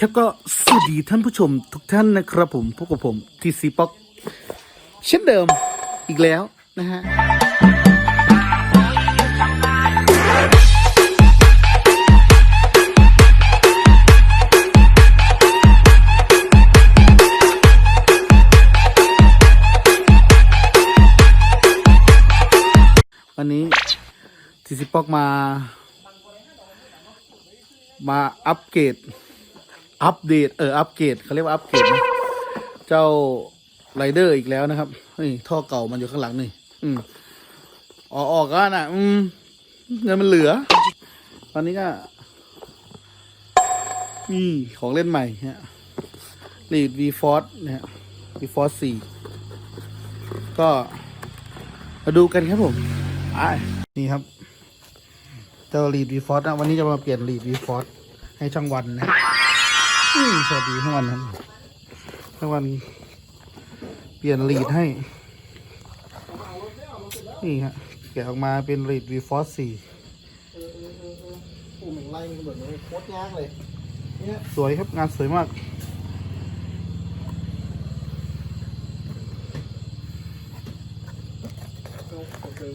ครับก็สวัสดีท่านผู้ชมทุกท่านนะครับผมพบกับผมทีซีป๊อกเช่นเดิมอีกแล้วนะฮะวันนี้ทีซีป๊อกมา มาอัปเกรด อัปเดตเอออัปเกรดเขาเรียกว่าอัปเกรดนะเจ้าไรเดอร์อีกแล้วนะครับนี่ท่อเก่ามันอยู่ข้างหลังนี่ อืมออกออกกันอะ อืมเงินมันเหลือ ตอนนี้ก็นี่ของเล่นใหม่ฮะลีดวีฟอร์นะฮะวีฟอร์สี่ก็มาดูกันครับผมไปนี่ครับ เจ้าลีดวีฟอร์นะวันนี้จะมาเปลี่ยนลีดวีฟอร์ให้ช่างวันนะ สวัสดีช่างวันครับช่างวัน เปลี่ยนลีดให้ นี่ฮะแกะออกมาเป็นลีดวีฟอร์สี่โอ้เหมือนไล่มันเหมือนโคตรยากเลยสวยครับงานสวยมาก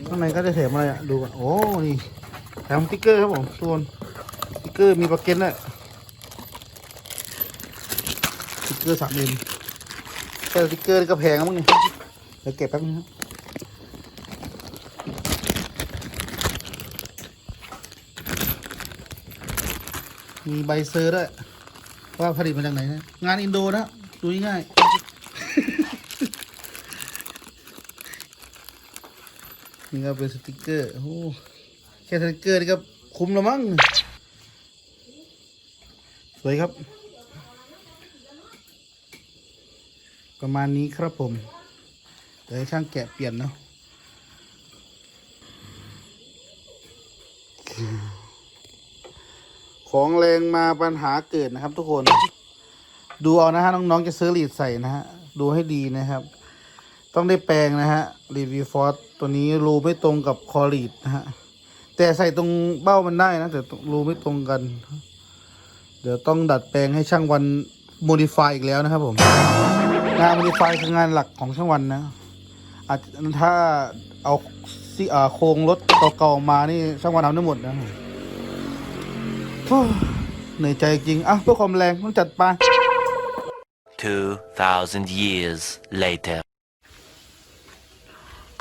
ข้างในก็จะแถมอะไรอะ ดูก่อนโอ้นี่แถมสติ๊กเกอร์ครับผมทุกคนสติ๊กเกอร์มีประเก็นด้วยสติ๊ก เกอร์สามเอ็มแค่สติกเกอร์นี่ก็แพงแล้วมั้งเนี่ยเดี๋ยวเก็บแป๊บนึงครับมีใบเซอร์ด้วยว่าผลิตมาจากไหนนะ งานอินโดนะดูง่ายๆนี่ก็เป็นสติกเกอร์โอ้แค่สติกเกอร์นี่ก็คุ้มแล้วมั้งสวยครับ ประมาณนี้ครับผมเดี๋ยวช่างแกะเปลี่ยนเนาะของแรงมาปัญหาเกิดนะครับ ทุกคน ดูเอานะฮะน้องๆจะซื้อลีดใส่นะฮะดูให้ดีนะครับ ต้องได้แปลงนะฮะรีวิวฟอร์ตัวนี้รูไม่ตรงกับคอลีดนะฮะแต่ใส่ตรงเบ้ามันได้นะ แต่รูไม่ตรงกัน เดี๋ยวต้องดัดแปลงให้ช่างวันโมดิฟายอีกแล้วนะครับผม งานโมดิฟายคืองานหลักของช่างวันนะอาจถ้าเอาซิอ่าโครงรถเก่าๆมานี่ช่างวันทำได้หมดนะโอ้เหนื่อยใจจริงอะเพื่อความแรงต้องจัดไป 2,000 years later.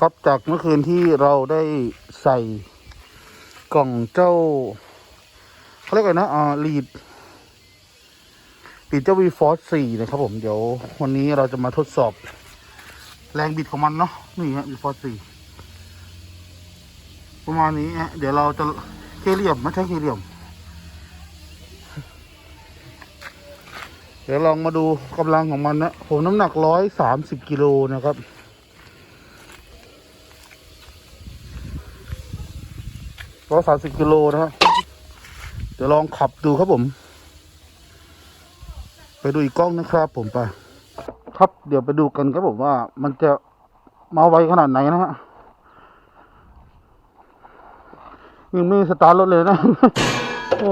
ครับจากเมื่อคืนที่เราได้ใส่กล่องเจ้าเขาเรียกอะไรนะอ่าลีด ลีเจ้า V Force 4นะครับผมเดี๋ยววันนี้เราจะมาทดสอบ แรงบิดของมันเนาะนี่ฮะ V Force 4ประมาณนี้ฮะเดี๋ยวเราจะเคเลียมไม่ใช่เคเลียม เดี๋ยวลองมาดูกำลังของมันนะผมน้ำหนักร้อยสามสิบกิโลนะครับร้อยสามสิบกิโลนะฮะเดี๋ยวลองขับดูครับผม ไปดูอีกกล้องนะครับ ผมไป ครับเดี๋ยวไปดูกันครับผมว่ามันจะมาไวขนาดไหนนะฮะยังไม่สตาร์ทรถเลยนะ โอ้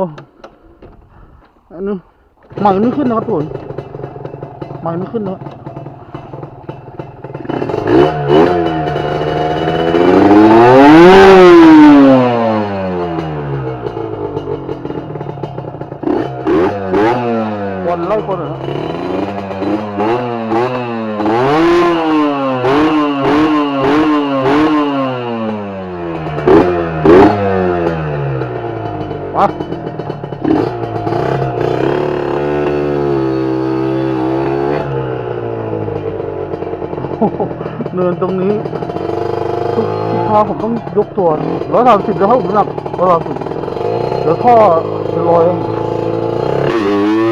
อันนี้ใหม่ไม่ขึ้นนะครับทุกคนใหม่ไม่ขึ้นนะ คนไล่คนเหรอมาโอ้โหเนินตรงนี้ ทุกทุกท่าผมต้องยกตัวร้อยสามสิบแล้วผมน้ำหนักร้อยสามสิบเดี๋ยวท่อจะลอย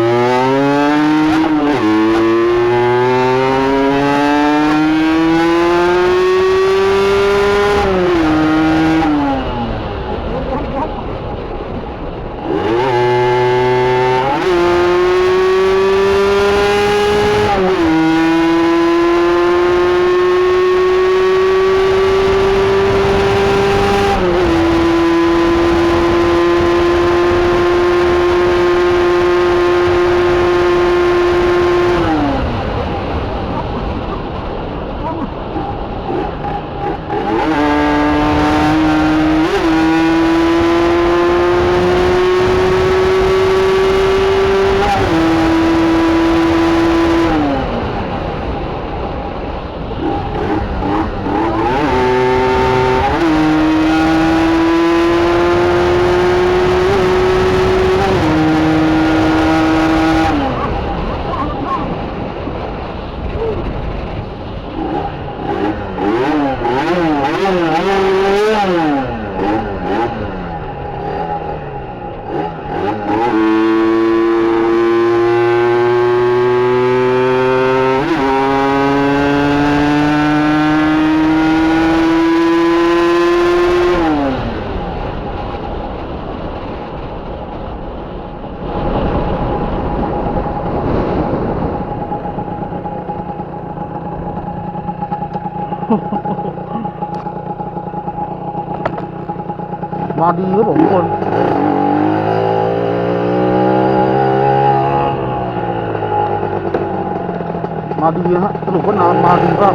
มาดีครับผมทุกคนมาดีฮะสรุปว่านาำมาดีครับ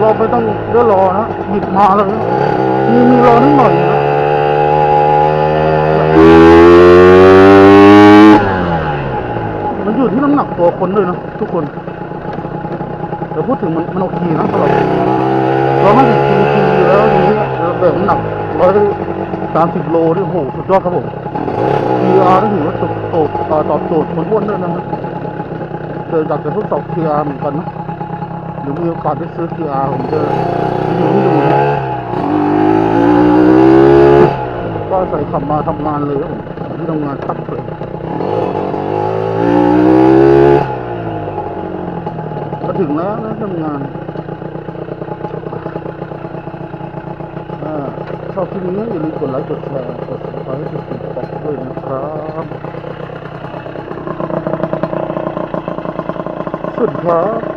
รอไปต้องเดี๋ยวรอนะหยิบมาแล้วมีมีรอนิดหน่อยนะมันอยู่ที่น้ำหนักตัวคนด้วยนะทุกคน แต่พูดถึงมันมันโอเคนะสำหรับเราไม่ถึงทีทีแล้วอย่างนี้แล้วแบบน้ำหนักร้อยสามสิบโลนี่โอ้โหสุดยอดครับผม PR นี่ถือว่าตอบตอบตอบโจทย์คนอ้วนด้วยนะครับเจออยากจะทดสอบ PR เหมือนกันนะหรือมีโอกาสได้ซื้อ PR ผมจะรีวิวให้ดูนะก็ใส่ขับมาทำงานเลยครับผมที่ทำงานตักเลย แล้วนะทำงานชอบคลิปนี้อย่าลืมกดไลค์กดแชร์กดติดตามกดติดตามด้วยนะครับสุดครับ